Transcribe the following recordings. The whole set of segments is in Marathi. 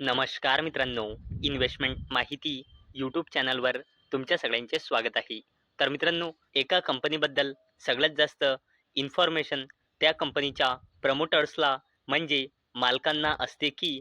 नमस्कार मित्रांनो इन्व्हेस्टमेंट माहिती यूट्यूब चॅनलवर तुमच्या सगळ्यांचे स्वागत आहे. तर मित्रांनो एका कंपनीबद्दल सगळ्यात जास्त इन्फॉर्मेशन त्या कंपनीच्या प्रमोटर्सला म्हणजे मालकांना असते की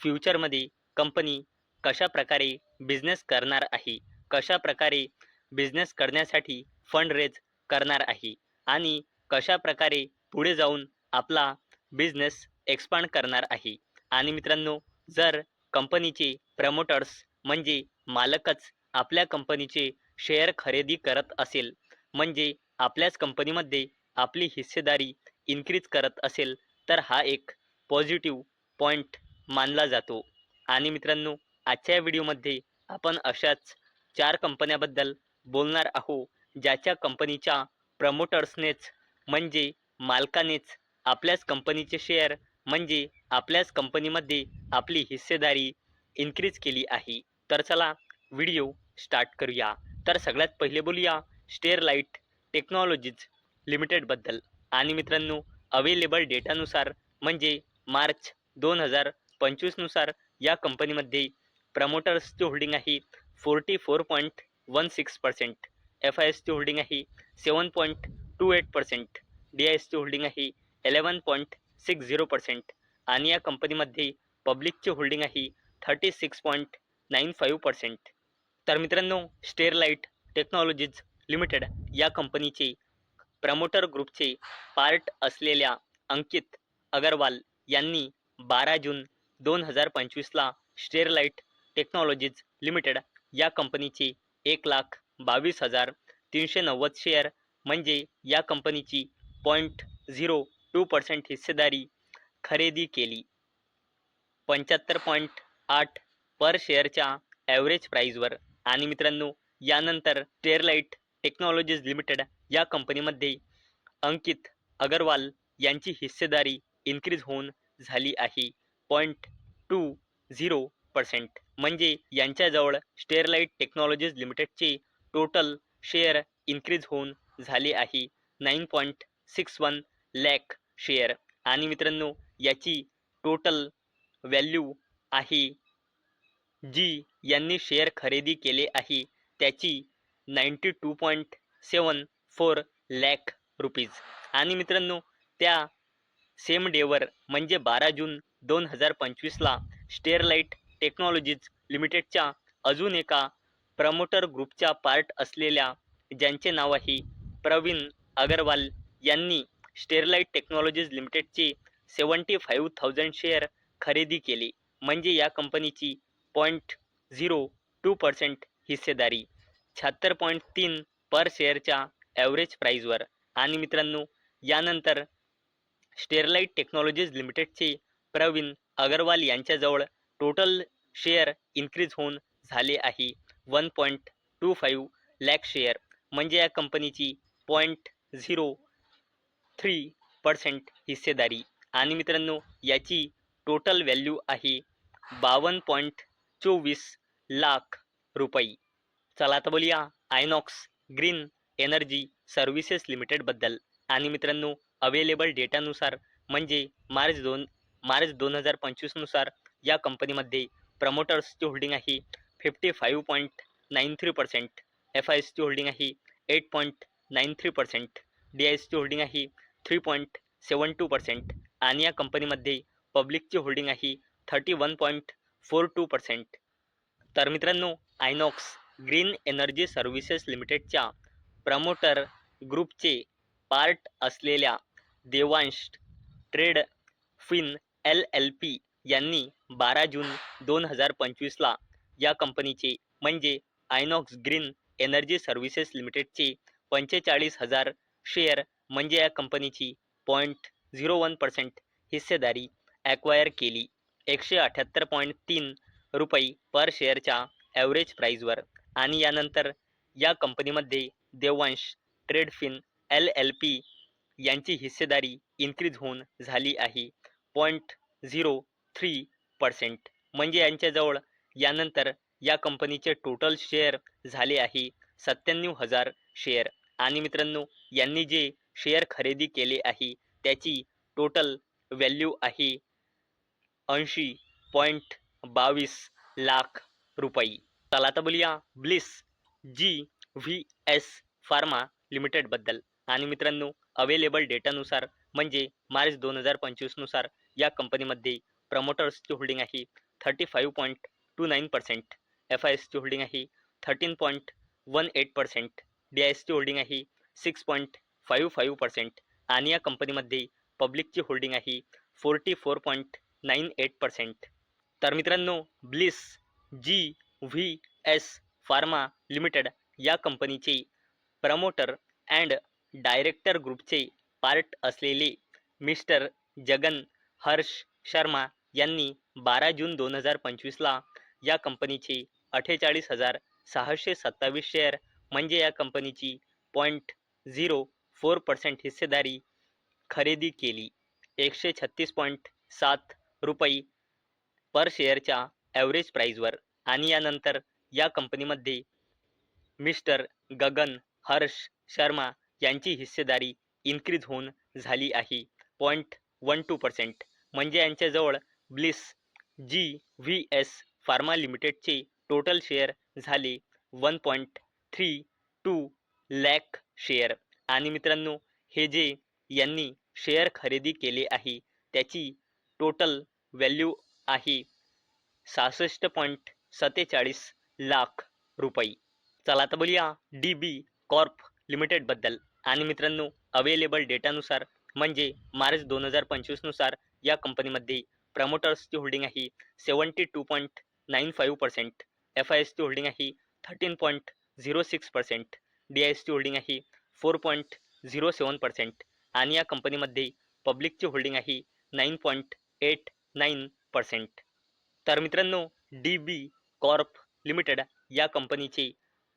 फ्युचरमध्ये कंपनी कशा प्रकारे बिझनेस करणार आहे कशा प्रकारे बिझनेस करण्यासाठी फंड रेज करणार आहे आणि कशा प्रकारे पुढे जाऊन आपला बिझनेस एक्सपांड करणार आहे. आणि मित्रांनो जर कंपनीचे प्रमोटर्स म्हणजे मालकच आपल्या कंपनीचे शेअर खरेदी करत असेल म्हणजे आपल्याच कंपनीमध्ये आपली हिस्सेदारी इन्क्रीज करत असेल तर हा एक पॉझिटिव्ह पॉईंट मानला जातो. आणि मित्रांनो आजच्या व्हिडिओमध्ये आपण अशाच चार कंपन्याबद्दल बोलणार आहो ज्याच्या कंपनीच्या प्रमोटर्सनेच म्हणजे मालकानेच आपल्याच कंपनीचे शेअर म्हणजे आपल्याच कंपनीमध्ये आपली हिस्सेदारी इन्क्रीज केली आहे. तर चला व्हिडिओ स्टार्ट करूया. तर सगळ्यात पहिले बोलूया स्टेअरलाईट टेक्नॉलॉजीज लिमिटेडबद्दल आणि मित्रांनो अवेलेबल डेटानुसार म्हणजे मार्च दोन हजार पंचवीसनुसार या कंपनीमध्ये प्रमोटर्सची होल्डिंग आहे forty four point one six percent F I एसची होल्डिंग आहे seven point two eight percent D I एसची होल्डिंग आहे eleven point six zero percent आणि या कंपनीमध्ये पब्लिकची होल्डिंग आहे thirty six point nine five percent तर मित्रांनो स्टेरलाईट टेक्नॉलॉजीज लिमिटेड या कंपनीचे प्रमोटर ग्रुपचे पार्ट असलेल्या अंकित अगरवाल यांनी बारा जून दोन हजार पंचवीसला स्टेरलाईट टेक्नॉलॉजीज लिमिटेड या कंपनीचे एक लाख बावीस हजार तीनशे नव्वद शेअर म्हणजे या कंपनीची पॉईंट झिरो टू पर्सेंट हिस्सेदारी खरेदी केली. पंच्याहत्तर पॉईंट आठ पर शेअरच्या ॲव्हरेज प्राईजवर आणि मित्रांनो यानंतर स्टेअरलाइट टेक्नॉलॉजीज लिमिटेड या कंपनीमध्ये अंकित अगरवाल यांची हिस्सेदारी इन्क्रीज होऊन झाली आहे. Point two zero percent. म्हणजे यांच्याजवळ स्टेअरलाइट टेक्नॉलॉजीज लिमिटेडचे टोटल शेअर इन्क्रीज होऊन झाले आहे. Nine point six one lakh share आणि मित्रांनो याची टोटल व्हॅल्यू आहे जी यांनी शेअर खरेदी केले आहे त्याची ninety two point seven four lakh rupees आणि मित्रांनो त्या सेम डेवर म्हणजे बारा जून दोन हजार पंचवीसला स्टेअरलाईट टेक्नॉलॉजीज लिमिटेडच्या अजून एका प्रमोटर ग्रुपच्या पार्ट असलेल्या ज्यांचे नाव आहे प्रवीण अगरवाल यांनी स्टेरलाईट टेक्नॉलॉजीज लिमिटेडचे सेवन्टी फाईव्ह थाउजंड शेअर खरेदी केले. म्हणजे या कंपनीची पॉईंट झिरो टू पर्सेंट हिस्सेदारी शहात्तर पॉईंट तीन पर शेअरच्या ॲव्हरेज प्राईजवर आणि मित्रांनो यानंतर स्टेरलाईट टेक्नॉलॉजीज लिमिटेडचे प्रवीण अगरवाल यांच्याजवळ टोटल शेअर इन्क्रीज होऊन झाले आहे. One point two five lakh share म्हणजे या कंपनीची पॉईंट झिरो थ्री पर्सेंट हिस्सेदारी. आणि मित्रांनो याची टोटल व्हॅल्यू आहे बावन्न पॉईंट चोवीस लाख रुपये. चला आता बोलूया आयनॉक्स ग्रीन एनर्जी सर्व्हिसेस लिमिटेडबद्दल आणि मित्रांनो अवेलेबल डेटानुसार म्हणजे मार्च दोन मार्च दोन हजार पंचवीसनुसार या कंपनीमध्ये प्रमोटर्सची होल्डिंग आहे fifty five point nine three percent F I एसची होल्डिंग आहे eight point nine three percent D I सीची होल्डिंग आहे three point seven two percent आणि या कंपनीमध्ये पब्लिकची होल्डिंग आहे thirty one point four two percent. तर मित्रांनो आयनॉक्स ग्रीन एनर्जी सर्व्हिसेस लिमिटेडच्या प्रमोटर ग्रुपचे पार्ट असलेल्या Devansh trade fin L L P यांनी बारा जून दोन हजार पंचवीसला या कंपनीचे म्हणजे आयनॉक्स ग्रीन एनर्जी सर्व्हिसेस लिमिटेडचे पंचेचाळीस हजार शेअर म्हणजे या कंपनीची पॉईंट झिरो वन पर्सेंट हिस्सेदारी ॲक्वायर केली. एकशे अठ्याहत्तर पॉईंट तीन रुपये पर शेअरच्या ॲव्हरेज प्राईजवर आणि यानंतर या कंपनीमध्ये Devansh trade fin L L P यांची हिस्सेदारी इन्क्रीज होऊन झाली आहे. पॉईंट झिरो थ्री पर्सेंट म्हणजे यांच्याजवळ यानंतर या कंपनीचे टोटल शेअर झाले आहे. सत्त्याण्णव हजार शेअर आणि मित्रांनो यांनी जे शेअर खरेदी केले आहे त्याची टोटल व्हॅल्यू आहे ऐंशी पॉईंट बावीस लाख रुपये. चला आता बोलूया Bliss G V S pharma लिमिटेडबद्दल आणि मित्रांनो अवेलेबल डेटानुसार म्हणजे मार्च दोन हजार पंचवीसनुसार या कंपनीमध्ये प्रमोटर्सची होल्डिंग आहे thirty five point two nine percent F I एसची होल्डिंग आहे thirteen point one eight percent D I एसची होल्डिंग आहे six point five five percent आणि या कंपनीमध्ये पब्लिकची होल्डिंग आहे forty four point nine eight percent तर मित्रांनो Bliss G V S pharma limited या कंपनीचे प्रमोटर अँड डायरेक्टर ग्रुपचे पार्ट असलेले मिस्टर जगन हर्ष शर्मा यांनी बारा जून दोन हजार पंचवीसला या कंपनीचे अठ्ठेचाळीस हजार सहाशे सत्तावीस शेअर म्हणजे या कंपनीची पॉईंट झिरो फोर पर्सेंट हिस्सेदारी खरेदी केली. एकशे छत्तीस पॉईंट सात रुपये पर शेअरच्या ॲव्हरेज प्राईजवर आणि यानंतर या कंपनीमध्ये मिस्टर गगन हर्ष शर्मा यांची हिस्सेदारी इन्क्रीज होऊन झाली आहे. पॉईंट वन टू पर्सेंट म्हणजे यांच्याजवळ Bliss G V S pharma लिमिटेडचे टोटल शेअर झाले. One point three two lakh share आणि मित्रांनो हे जे यांनी शेअर खरेदी केले आहे त्याची टोटल व्हॅल्यू आहे सहासष्ट पॉईंट सत्तेचाळीस लाख रुपये. चला आता बोलूया डी बी कॉर्प लिमिटेडबद्दल आणि मित्रांनो अवेलेबल डेटानुसार म्हणजे मार्च दोन हजार पंचवीसनुसार या कंपनीमध्ये प्रमोटर्सची होल्डिंग आहे seventy two point nine five percent F I एसची होल्डिंग आहे thirteen point zero six percent D I एसची होल्डिंग आहे four point zero seven percent आणि या कंपनीमध्ये पब्लिकची होल्डिंग आहे nine point eight nine percent. तर मित्रांनो डी बी कॉर्प लिमिटेड या कंपनीचे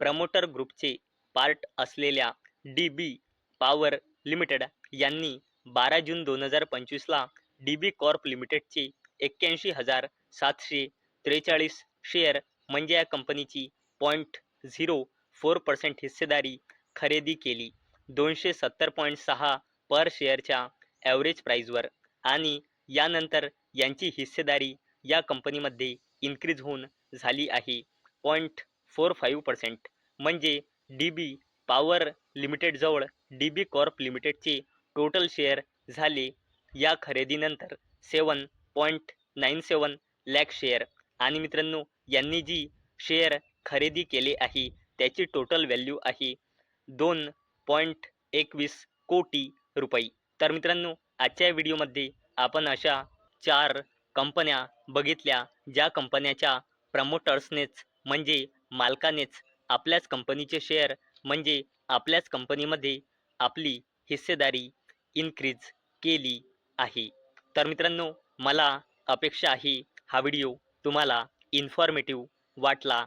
प्रमोटर ग्रुपचे पार्ट असलेल्या डी बी पॉवर लिमिटेड यांनी बारा जून दोन हजार पंचवीसला डी बी कॉर्प लिमिटेडचे एक्क्याऐंशी हजार सातशे त्रेचाळीस शेअर म्हणजे या कंपनीची पॉईंट झिरो फोर पर्सेंट हिस्सेदारी खरेदी केली. दोनशे सत्तर पॉईंट सहा पर शेअरच्या ॲव्हरेज प्राईजवर आणि यानंतर यांची हिस्सेदारी या कंपनीमध्ये इन्क्रीज होऊन झाली आहे. पॉईंट फोर फाईव्ह पर्सेंट म्हणजे डी बी पॉवर लिमिटेडजवळ डी बी कॉर्प लिमिटेडचे टोटल शेअर झाले. या खरेदीनंतर seven point nine seven lakh share आणि मित्रांनो यांनी जी शेअर खरेदी केले आहे. त्याची टोटल व्हॅल्यू आहे दोन पॉईंट एकवीस कोटी रुपये. तर मित्रांनो आजच्या व्हिडिओमध्ये आपण अशा चार कंपन्या बघितल्या ज्या कंपन्याच्या प्रमोटर्सनेच म्हणजे मालकानेच आपल्याच कंपनीचे शेअर म्हणजे आपल्याच कंपनीमध्ये आपली हिस्सेदारी इन्क्रीज केली आहे. तर मित्रांनो मला अपेक्षा आहे हा व्हिडिओ तुम्हाला इन्फॉर्मेटिव्ह वाटला